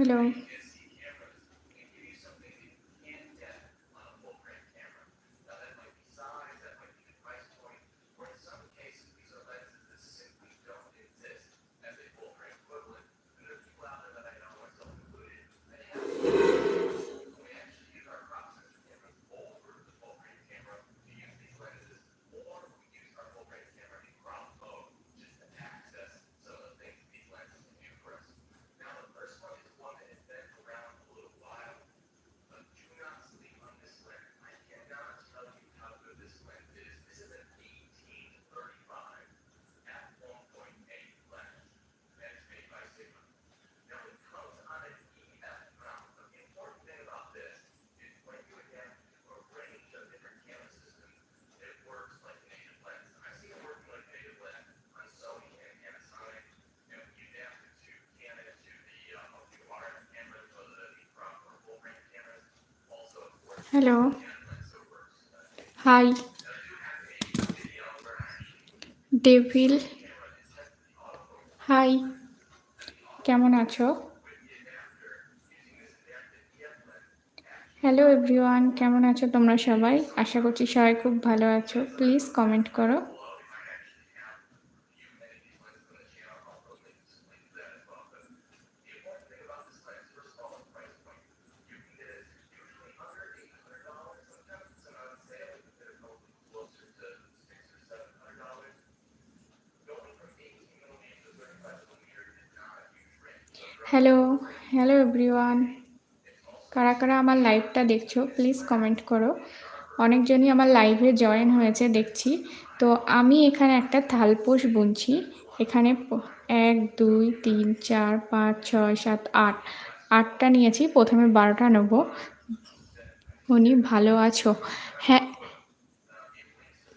Hello hello hi devil hi কেমন আছো? Hello everyone কেমন আছো তোমরা সবাই? আশা করছি সবাই খুব ভালো আছো। প্লিজ কমেন্ট করো হ্যালো হ্যালো এভরিওয়ান কারা কারা আমার লাইভটা দেখছ প্লিজ কমেন্ট করো। অনেকজনই আমার লাইভে জয়েন হয়েছে, দেখছি। তো আমি এখানে একটা থালপোষ বুনছি। এখানে এক, দুই, তিন, চার, পাঁচ, ছয়, সাত, আট। আটটা নিয়েছি, প্রথমে বারোটা নেব। উনি ভালো আছো? হ্যাঁ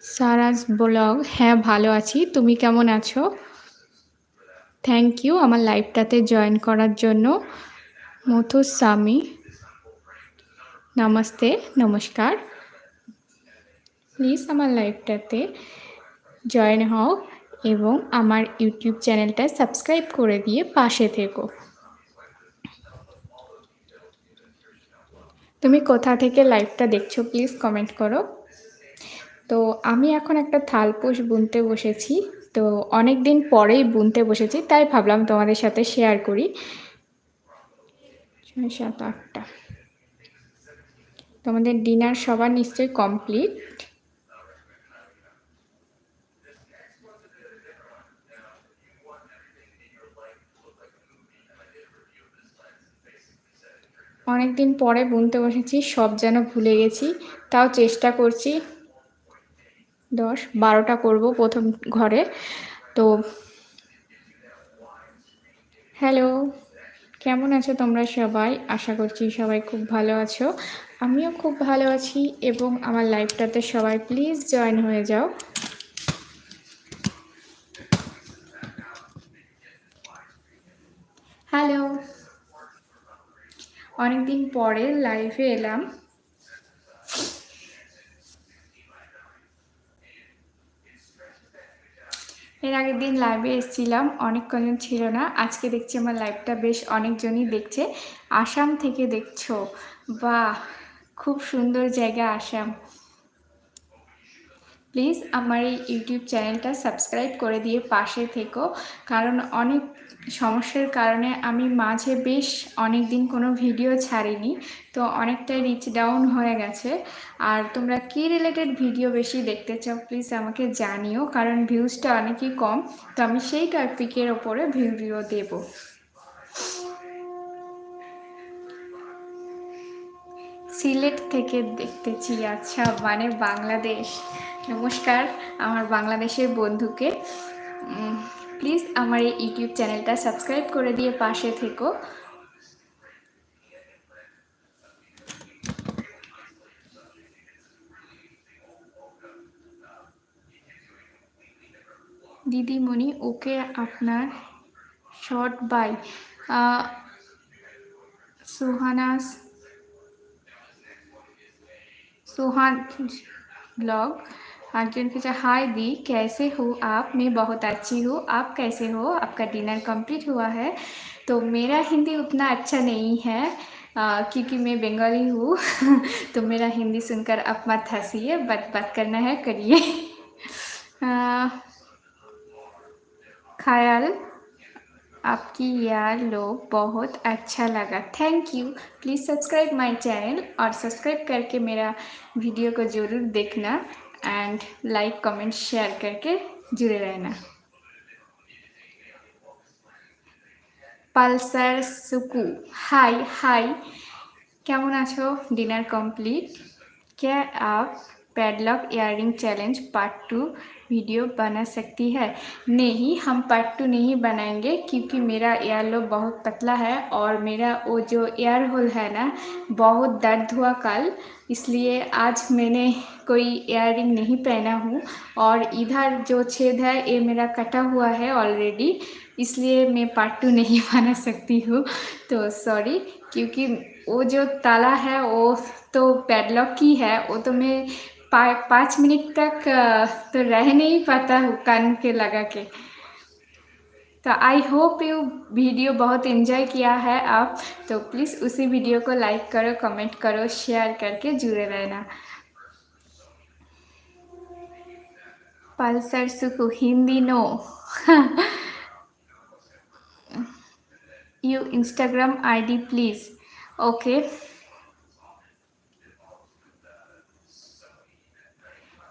সারাজ ব্লগ। হ্যাঁ ভালো আছি। তুমি কেমন আছো? থ্যাংক ইউ আমার লাইভটাতে জয়েন করার জন্য। মথুস্বামী নমস্তে, নমস্কার। প্লিজ আমার লাইভটাতে জয়েন হও এবং আমার ইউটিউব চ্যানেলটা সাবস্ক্রাইব করে দিয়ে পাশে থেকো। তুমি কোথা থেকে লাইভটা দেখছ প্লিজ কমেন্ট করো। তো আমি এখন একটা থালপোষ বুনতে বসেছি। তো অনেক দিন পরেই বুনতে বসেছি, তাই ভাবলাম তোমাদের সাথে শেয়ার করি। ছয় সাত আটটা। তোমাদের ডিনার সবার নিশ্চয়ই কমপ্লিট। অনেক দিন পরে বুনতে বসেছি, সব যেন ভুলে গেছি। তাও চেষ্টা করছি। দশ, বারোটা করব প্রথম ঘরে। তো, হ্যালো। কেমন আছো তোমরা সবাই? আশা করছি সবাই খুব ভালো আছো। আমিও খুব ভালো আছি এবং আমার লাইফটাতে সবাই প্লিজ জয়েন হয়ে যাও। হ্যালো। অনেকদিন পরে লাইভে এলাম। এর আগের দিন লাইভে এসেছিলাম অনেক কজন ছিল না। আজকে দেখছি আমার লাইভটা বেশ অনেকজনই দেখছে। আসাম থেকে দেখছ। বা খুব সুন্দর জায়গা আসাম। প্লিজ আমার এই ইউটিউব চ্যানেলটা সাবস্ক্রাইব করে দিয়ে পাশে থেকো। কারণ অনেক সমস্যার কারণে আমি মাঝে বেশ অনেক দিন কোনো ভিডিও ছাড়িনি, তো অনেকটাই রিচ ডাউন হয়ে গেছে। আর তোমরা কী রিলেটেড ভিডিও বেশি দেখতে চাও প্লিজ আমাকে জানিও, কারণ ভিউজটা অনেকই কম, তো আমি সেই টপিকের ওপরে ভিডিও দেব। সিলেট থেকে দেখতেছি আচ্ছা মানে বাংলাদেশ। নমস্কার, আমার বাংলাদেশের বন্ধুকে। প্লিজ আমার এই ইউটিউব চ্যানেলটা সাবস্ক্রাইব করে দিয়ে পাশে থেকো। দিদিমণি, ওকে আপনার short by Suhana's Sohan vlog आगे उनके जो हाय दी कैसे हो आप? मैं बहुत अच्छी हूँ। आप कैसे हो? आपका डिनर कंप्लीट हुआ है? तो मेरा हिंदी उतना अच्छा नहीं है आ, क्योंकि मैं बंगाली हूँ। तो मेरा हिंदी सुनकर आप मत हंसीए बात बात करना है करिए। ख्याल आपकी यार लोग बहुत अच्छा लगा। Thank you please subscribe my channel और सब्सक्राइब करके मेरा वीडियो को ज़रूर देखना। एंड लाइक कमेंट शेयर करके जुड़े रहना পালসার সুকু हाय हाय কেমন আছো डिनर कंप्लीट क्या आप padlock earring challenge part two video बना सकती है। नहीं, हम पार्ट टू नहीं बनाएँगे क्योंकि मेरा एयर लो बहुत पतला है और मेरा वो जो एयर होल है ना, बहुत दर्द हुआ कल, इसलिए आज मैंने कोई इयरिंग नहीं पहना हूँ और इधर जो छेद है, ये मेरा कटा हुआ है ऑलरेडी इसलिए मैं पार्ट टू नहीं बना सकती हूँ। तो सॉरी क्योंकि वो जो ताला है, वो तो पैडलॉक की है, वो तो मैं पाँच मिनट तक तो रह नहीं पाता हूँ, कान के लगा के। तो आई होप यू वीडियो बहुत एंजॉय किया है आप तो प्लीज़ उसी वीडियो को लाइक करो कमेंट करो शेयर करके जुड़े रहना। Pulsar Suku Hindi no. You instagram id please, okay?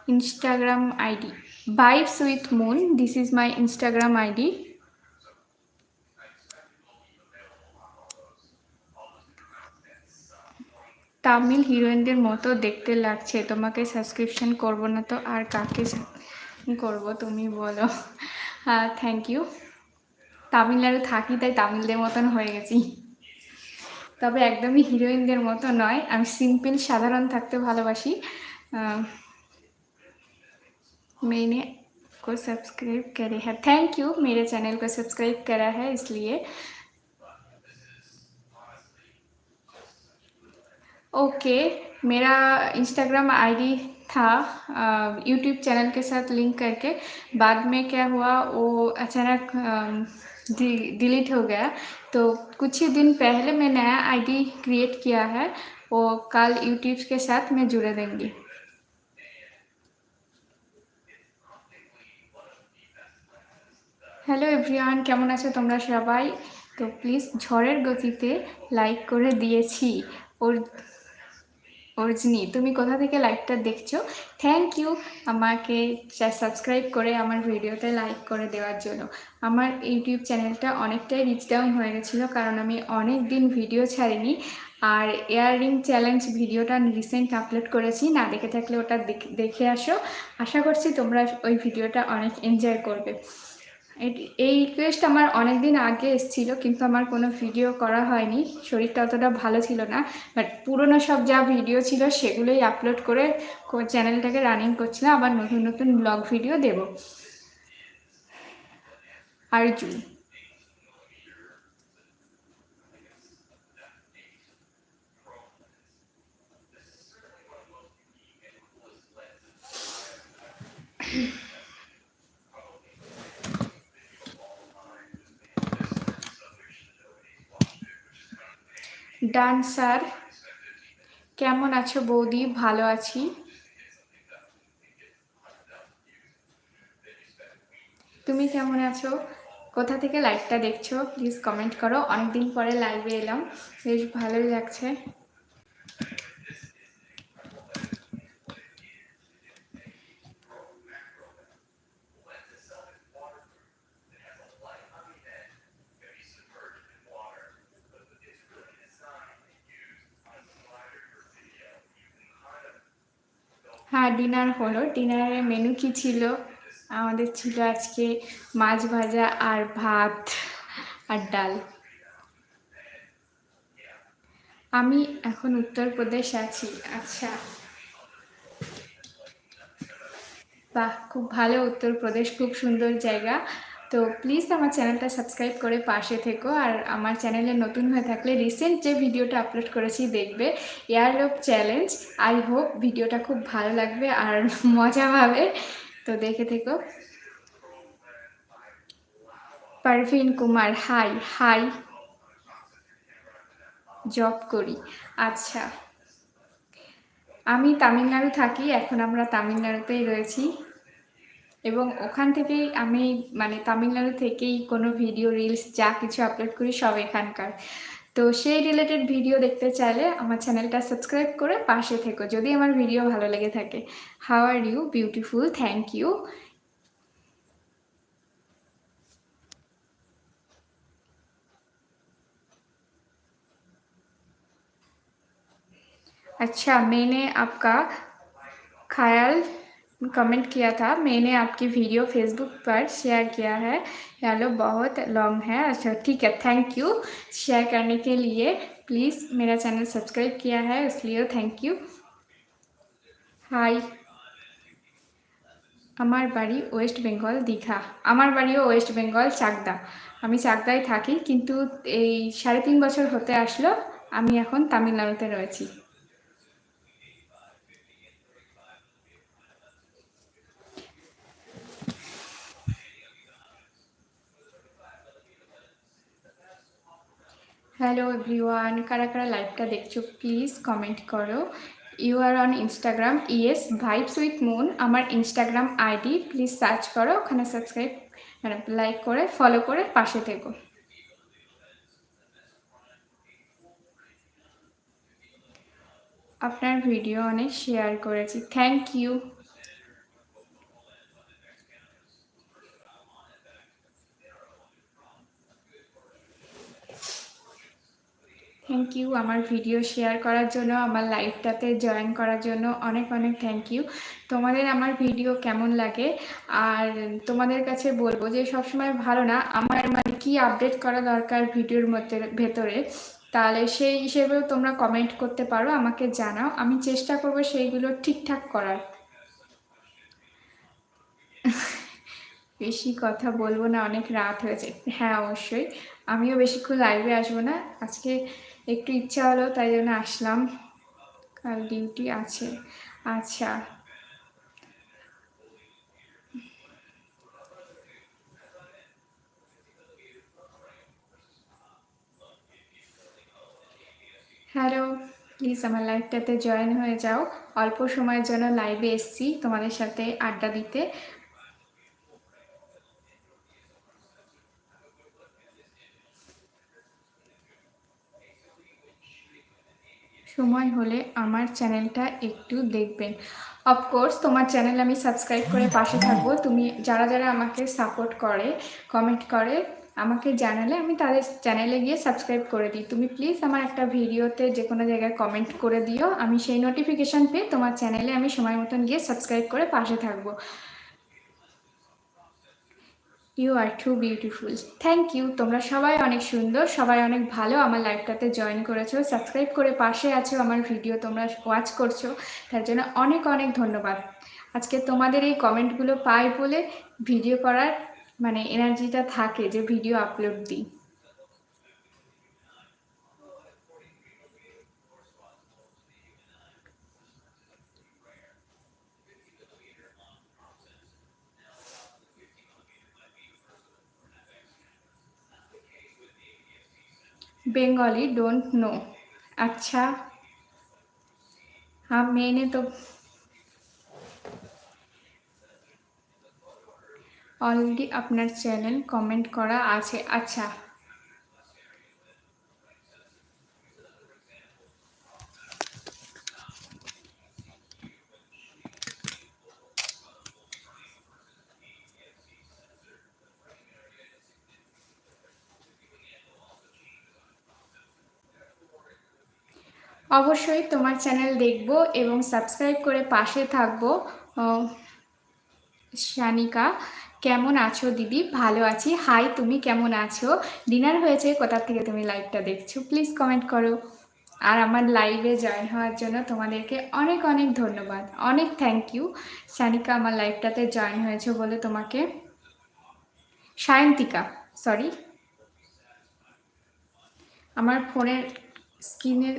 Instagram id vibes with moon. This is my instagram id Tamil হিরোইনদের মতো দেখতে লাগছে। তোমাকে সাবস্ক্রিপশন করব না তো আর কাকে করব তুমি বলো। হ্যাঁ থ্যাংক ইউ তামিলনাড়ু থাকি, তাই তামিলদের মতন হয়ে গেছি। তবে একদমই হিরোইনদের মতো নয়। আমি সিম্পল সাধারণ থাকতে ভালোবাসি। मैंने को सब्सक्राइब करे है। थैंक यू मेरे चैनल को सब्सक्राइब करा है, इसलिए। ओके मेरा इंस्टाग्राम आईडी था यूट्यूब चैनल के साथ लिंक करके। बाद में क्या हुआ, वो अचानक डिलीट हो गया। तो कुछ ही दिन पहले मैं नया आईडी क्रिएट किया है, वो कल यूट्यूब के साथ मैं जुड़े देंगी হ্যালো এভরিওয়ান কেমন আছো তোমরা সবাই? তো প্লিজ ঝড়ের গতিতে লাইক করে দিয়েছি। ওর, অর্জনি, তুমি কোথা থেকে লাইভটা দেখছ? থ্যাংক ইউ আমাকে সাবস্ক্রাইব করে আমার ভিডিওতে লাইক করে দেওয়ার জন্য। আমার ইউটিউব চ্যানেলটা অনেকটাই রিচ ডাউন হয়ে গেছিল কারণ আমি অনেক দিন ভিডিও ছাড়িনি। আর ইয়াররিং চ্যালেঞ্জ ভিডিওটা রিসেন্ট আপলোড করেছি, না দেখে থাকলে ওটা দেখ- আসো। আশা করছি তোমরা ওই ভিডিওটা অনেক এনজয় করবে। এই রিকোয়েস্ট আমার অনেক দিন আগে এসেছিল, কিন্তু আমার কোনো ভিডিও করা হয়নি। শরীরটা অতটা ভালো ছিল না বাট পুরনো সব যা ভিডিও ছিল সেগুলোই আপলোড করে চ্যানেলটাকে রানিং করছিলাম, আবার নতুন নতুন ব্লগ ভিডিও দেব। আরজু। ডান স্যার কেমন আছো বৌদি? ভালো আছি। তুমি কেমন আছো? কোথা থেকে লাইভটা দেখছ? প্লিজ কমেন্ট করো। অনেকদিন পরে লাইভে এলাম। বেশ ভালোই লাগছে হ্যাঁ ডিনার হলো। ডিনারের মেনু কি ছিল? আমাদের ছিল আজকে মাছ ভাজা আর ভাত আর ডাল। আমি এখন উত্তরপ্রদেশ আছি। আচ্ছা। বাহ, খুব ভালো উত্তরপ্রদেশ, খুব সুন্দর জায়গা। তো প্লিজ আমার চ্যানেলটা সাবস্ক্রাইব করে পাশে থেকো। আর আমার চ্যানেলে নতুন হয়ে থাকলে রিসেন্ট যে ভিডিওটা আপলোড করেছি দেখবে এয়ারলোভ চ্যালেঞ্জ আই হোপ ভিডিওটা খুব ভালো লাগবে আর মজা পাবে। তো দেখে থেকো। Parveen Kumar hi hi job করি। আচ্ছা। আমি তামিলনাড়ু থাকি, এখন আমরা তামিলনাড়ুতেই রয়েছি। এবং ওখান থেকেই আমি মানে তামিলনাড়ু থেকেই কোনো ভিডিও রিলস যা কিছু আপলোড করি সব এখানকার তো সেই রিলেটেড ভিডিও দেখতে চাইলে আমার চ্যানেলটা সাবস্ক্রাইব করে পাশে থেকো যদি আমার ভিডিও ভালো লেগে থাকে how are you beautiful thank you अच्छा मैंने आपका ख्याल कमेंट किया था मैंने आपकी वीडियो फेसबुक पर शेयर किया है हेलो बहुत लॉन्ग है अच्छा ठीक है थैंक यू शेयर करने के लिए प्लीज़ मेरा चैनल सब्सक्राइब किया है इसलिए थैंक यू হাই আমার বাড়ি ওয়েস্ট বেঙ্গল দীঘা আমার বাড়িও ওয়েস্ট বেঙ্গল চাকদা আমি চাকদায় থাকি কিন্তু এই সাড়ে তিন বছর হতে আসলো আমি এখন তামিলনাড়ুতে রয়েছি হ্যালো এভরিওয়ান কারা কারা লাইভটা দেখছ প্লিজ কমেন্ট করো। You are on Instagram yes vibes with moon আমার ইনস্টাগ্রাম আইডি প্লিজ সার্চ করো, ওখানে সাবস্ক্রাইব মানে লাইক করে ফলো করে পাশে থেকো। আপনার ভিডিও অনেক শেয়ার করেছি থ্যাংক ইউ থ্যাংক ইউ আমার ভিডিও শেয়ার করার জন্য, আমার লাইভটাতে জয়েন করার জন্য অনেক অনেক থ্যাংক ইউ তোমাদের আমার ভিডিও কেমন লাগে? আর তোমাদের কাছে বলব যে, সবসময় ভালো না, আমার মানে কি আপডেট করা দরকার ভিডিওর মধ্যে, ভেতরে? তাহলে সেই হিসেবেও তোমরা কমেন্ট করতে পারো, আমাকে জানাও। আমি চেষ্টা করব সেইগুলো ঠিকঠাক করার। বেশি কথা বলব না, অনেক রাত হয়েছে। হ্যাঁ অবশ্যই। আমিও বেশিক্ষণ লাইভে আসব না। আজকে একটু ইচ্ছা হলো, তাই জন্য আসলাম। কাল ডিউটি আছে। আচ্ছা। হ্যালো প্লিজ আমার লাইভটাতে জয়েন হয়ে যাও। অল্প সময়ের জন্য লাইভে এসছি তোমাদের সাথে আড্ডা দিতে। সময় হলে আমার চ্যানেলটা একটু দেখবেন। অফকোর্স তোমার চ্যানেল আমি সাবস্ক্রাইব করে পাশে থাকব। তুমি যারা যারা আমাকে সাপোর্ট করে কমেন্ট করে, আমাকে জানালে আমি তাদের চ্যানেলে গিয়ে সাবস্ক্রাইব করে দিই। তুমি প্লিজ আমার একটা ভিডিওতে যে কোনো জায়গায় কমেন্ট করে দিও। আমি সেই নোটিফিকেশান পেয়ে তোমার চ্যানেলে আমি সময় মতন গিয়ে সাবস্ক্রাইব করে পাশে থাকব। You are too beautiful thank you তোমরা সবাই অনেক সুন্দর, সবাই অনেক ভালো আমার লাইফটাতে জয়েন করেছ সাবস্ক্রাইব করে পাশে আছো আমার ভিডিও তোমরা ওয়াচ করছ, তার জন্য অনেক অনেক ধন্যবাদ। আজকে তোমাদের এই কমেন্টগুলো পাই বলে ভিডিও করার মানে এনার্জিটা থাকে যে ভিডিও আপলোড দিই। बेंगली डोंट नो अच्छा हाँ मैंने तो অলরেডি আপনার চ্যানেল কমেন্ট করা আছে আচ্ছা অবশ্যই তোমার চ্যানেল দেখব এবং সাবস্ক্রাইব করে পাশে থাকব। শানিকা, কেমন আছো দিদি? ভালো আছি। হাই, তুমি কেমন আছো? ডিনার হয়েছে, কোথা থেকে তুমি লাইভটা দেখছ? প্লিজ কমেন্ট করো। আর আমার লাইভে জয়েন হওয়ার জন্য তোমাদেরকে অনেক অনেক ধন্যবাদ। অনেক থ্যাংক ইউ শানিকা আমার লাইভটাতে জয়েন হয়েছে বলে তোমাকে। সায়ন্তিকা সরি আমার ফোনের স্ক্রিনের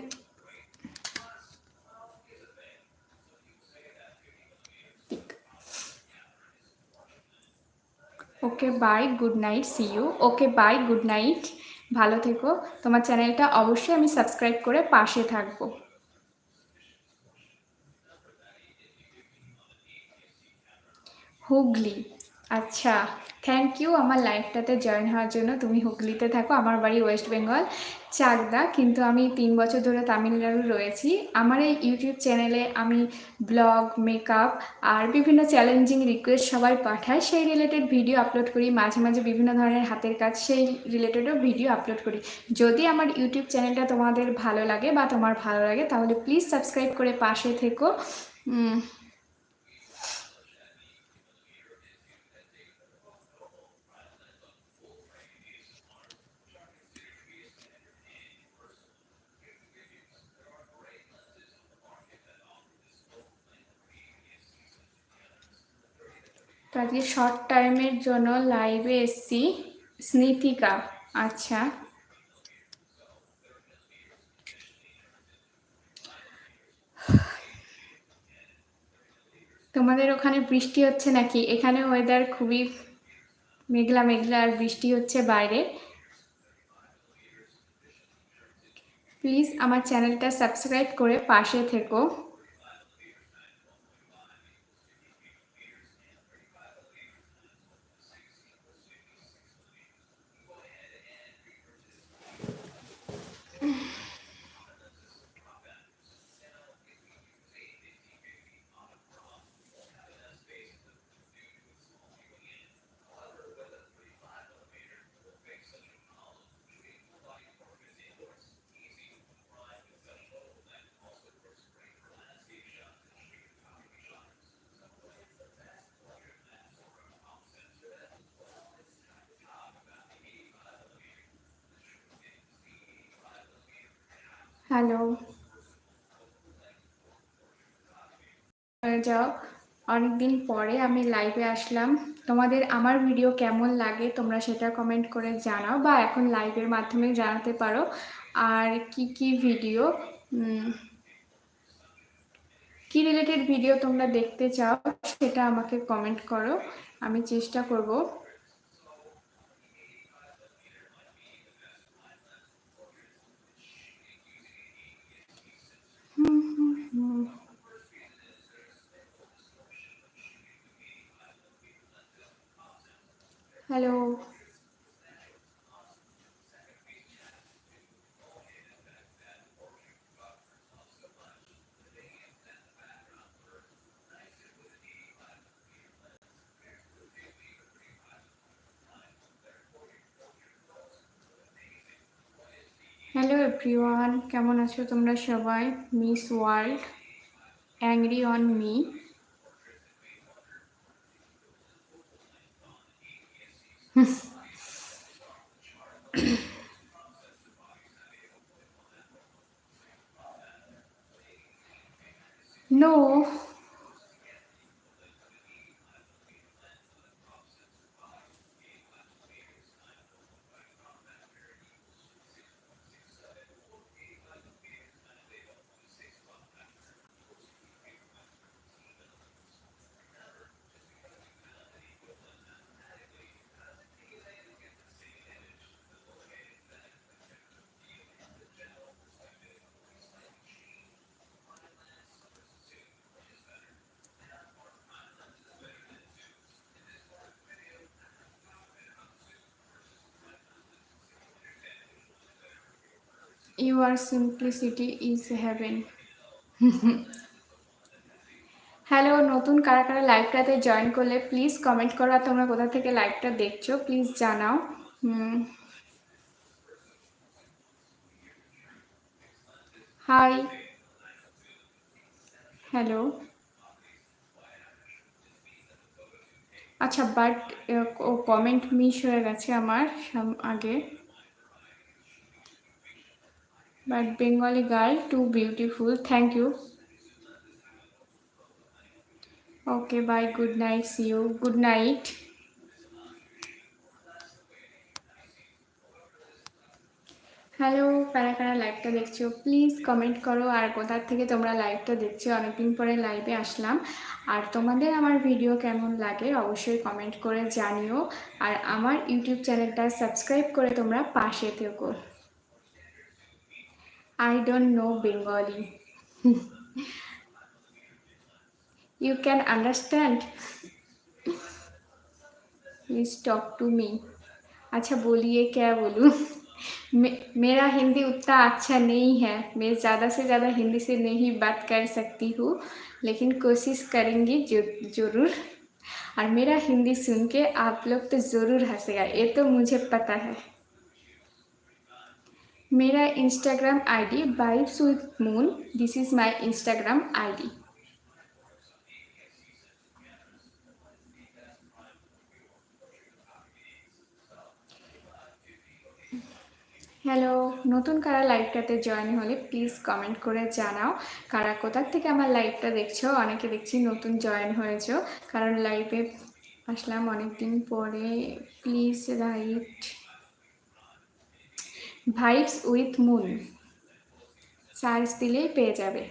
okay bye, good night, see you. Okay bye, good night. ভালো থেকো। তোমার চ্যানেলটা অবশ্যই আমি সাবস্ক্রাইব করে পাশে থাকব। হুগলি। আচ্ছা থ্যাংক ইউ আমার লাইফটাতে জয়েন হওয়ার জন্য। তুমি হুগলিতে থাকো। আমার বাড়ি ওয়েস্ট বেঙ্গল চাকদা, কিন্তু আমি তিন বছর ধরে তামিলনাড়ু রয়েছি। আমার এই ইউটিউব চ্যানেলে আমি ব্লগ, মেকআপ আর বিভিন্ন চ্যালেঞ্জিং রিকোয়েস্ট সবাই পাঠায়। সেই রিলেটেড ভিডিও আপলোড করি, মাঝে মাঝে বিভিন্ন ধরনের হাতের কাজ, সেই রিলেটেডও ভিডিও আপলোড করি। যদি আমার ইউটিউব চ্যানেলটা তোমাদের ভালো লাগে বা তোমার ভালো লাগে, তাহলে প্লিজ সাবস্ক্রাইব করে পাশে থেকো। তো আজকে শর্ট টাইমের জন্য লাইভে এসছি। স্নিতিকা আচ্ছা। তোমাদের ওখানে বৃষ্টি হচ্ছে নাকি? এখানে ওয়েদার খুবই মেঘলা মেঘলা আর বৃষ্টি হচ্ছে বাইরে। প্লিজ আমার চ্যানেলটা সাবস্ক্রাইব করে পাশে থেকো। হ্যালো। যাও অনেকদিন পরে আমি লাইভে আসলাম। তোমাদের আমার ভিডিও কেমন লাগে তোমরা সেটা কমেন্ট করে জানাও বা এখন লাইভের মাধ্যমে জানাতে পারো। আর কি কি ভিডিও কি রিলেটেড ভিডিও তোমরা দেখতে চাও সেটা আমাকে কমেন্ট করো। আমি চেষ্টা করব। হ্যালো। হ্যালো এভরিওয়ান কেমন আছো তোমরা সবাই? Miss world angry on me. you. Your simplicity is heaven hello নতুন কারা কারা লাইভটাতে জয়েন করলে প্লিজ কমেন্ট করো আর তোমরা কোথা থেকে লাইভটা দেখছ? প্লিজ জানাও। হাই হ্যালো আচ্ছা বাট ও কমেন্ট মিস হয়ে গেছে আমার আগে। But Bengali girl too beautiful thank you okay bye good night see you good night hello কারা কারা লাইভটা দেখছ? প্লিজ কমেন্ট করো আর কোথার থেকে তোমরা লাইভটা দেখছ? অনেকদিন পরে লাইভে আসলাম। আর তোমাদের আমার ভিডিও কেমন লাগে অবশ্যই কমেন্ট করে জানিও। আর আমার ইউটিউব চ্যানেলটা সাবস্ক্রাইব করে তোমরা পাশে থেকো। I don't know Bengali. you can understand? Please talk to me. अच्छा बोलिए क्या बोलूँ मे, मेरा हिंदी उतना अच्छा नहीं है मैं ज़्यादा से ज़्यादा हिंदी से नहीं बात कर सकती हूँ लेकिन कोशिश करेंगी ज़रूर और मेरा हिंदी सुन के आप लोग तो ज़रूर हंसेगा ये तो मुझे पता है मेरा Instagram ID vibes with moon this is my Instagram ID hello নতুন কারা লাইভটাতে জয়েন হলে প্লিজ কমেন্ট করে জানাও কারা কোথার থেকে আমার লাইভটা দেখছো অনেকে দেখছি নতুন জয়েন হয়েছো কারণ লাইভে আসলাম অনেক দিন পরে please right vibes with moon search দিলেই পেয়ে যাবে।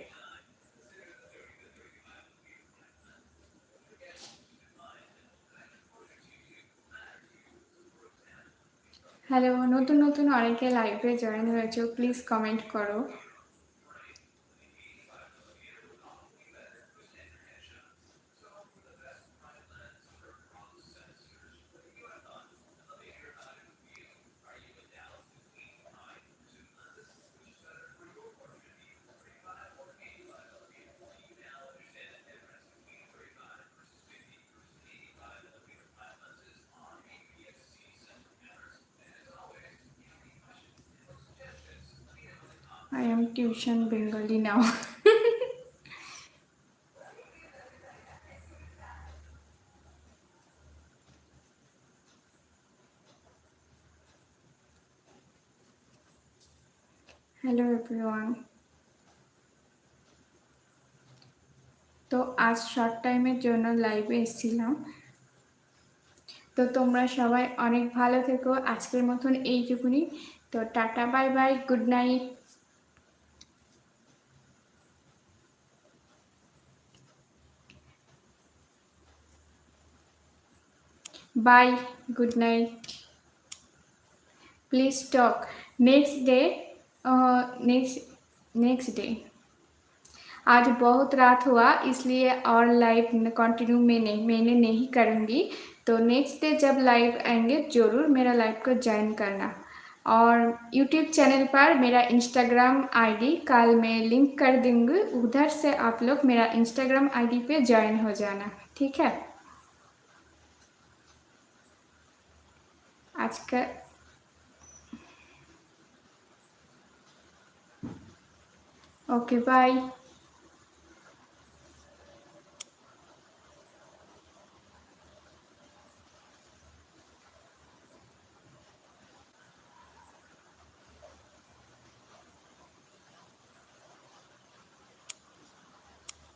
হ্যালো নতুন নতুন অনেকে লাইভে জয়েন হয়েছে প্লিজ কমেন্ট করো। I am tuition Bengali now. Hello everyone তো আজ শর্ট টাইমের জন্য লাইভে এসেছিলাম। তো তোমরা সবাই অনেক ভালো থেকো। আজকের মতন এইটুকুনি। তো tata bye bye good night Good night. Please talk. Next day. Uh, next next day. आज बहुत रात हुआ इसलिए और लाइव कंटिन्यू में नहीं मैंने नहीं करूँगी तो नेक्स्ट डे जब लाइव आएँगे ज़रूर मेरा लाइव को ज्वाइन करना और यूट्यूब चैनल पर मेरा इंस्टाग्राम आईडी कल मैं लिंक कर दूँगी उधर से आप लोग मेरा इंस्टाग्राम आईडी पे ज्वाइन हो जाना ठीक है আজকে ওকে বাই